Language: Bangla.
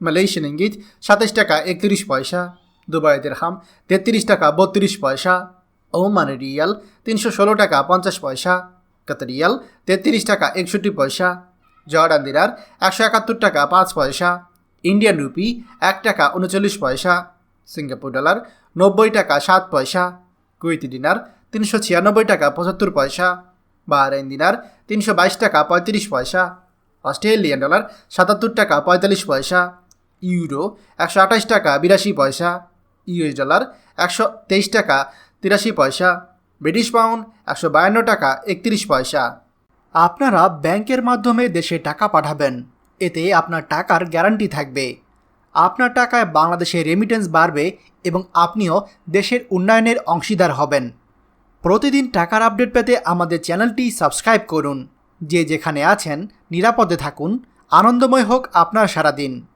মালয়েশিয়ান ইঙ্গিত সাতাশ টাকা একত্রিশ পয়সা। দুবাই দিরহাম তেত্রিশ টাকা বত্রিশ পয়সা। ওমান রিয়াল তিনশো ষোলো টাকা পঞ্চাশ পয়সা। কাতারিয়াল তেত্রিশ টাকা একষট্টি পয়সা। জর্ডান দিনার একশো একাত্তর টাকা পাঁচ পয়সা। ইন্ডিয়ান রুপি এক টাকা উনচল্লিশ পয়সা। সিঙ্গাপুর ডলার নব্বই টাকা সাত পয়সা। কুইতি ডিনার তিনশো ছিয়ানব্বই টাকা পঁচাত্তর পয়সা। বাহরাইন দিনার তিনশো বাইশ টাকা পঁয়ত্রিশ পয়সা। অস্ট্রেলিয়ান ডলার সাতাত্তর টাকা পঁয়তাল্লিশ পয়সা। ইউরো, একশো আঠাশ টাকা, বিরাশি পয়সা, ইউএস ডলার, একশো তেইশ টাকা, তিরাশি পয়সা, ব্রিটিশ পাউন্ড, একশো বায়ান্ন টাকা, একত্রিশ পয়সা। আপনারা ব্যাংকের মাধ্যমে দেশে টাকা পাঠাবেন। এতে আপনার টাকার গ্যারান্টি থাকবে। আপনার টাকায় বাংলাদেশে রেমিটেন্স বাড়বে এবং আপনিও দেশের উন্নয়নের অংশীদার হবেন। প্রতিদিন টাকার আপডেট পেতে আমাদের চ্যানেলটি সাবস্ক্রাইব করুন। যে যেখানে আছেন, নিরাপদে থাকুন। আনন্দময় হোক আপনার সারাদিন।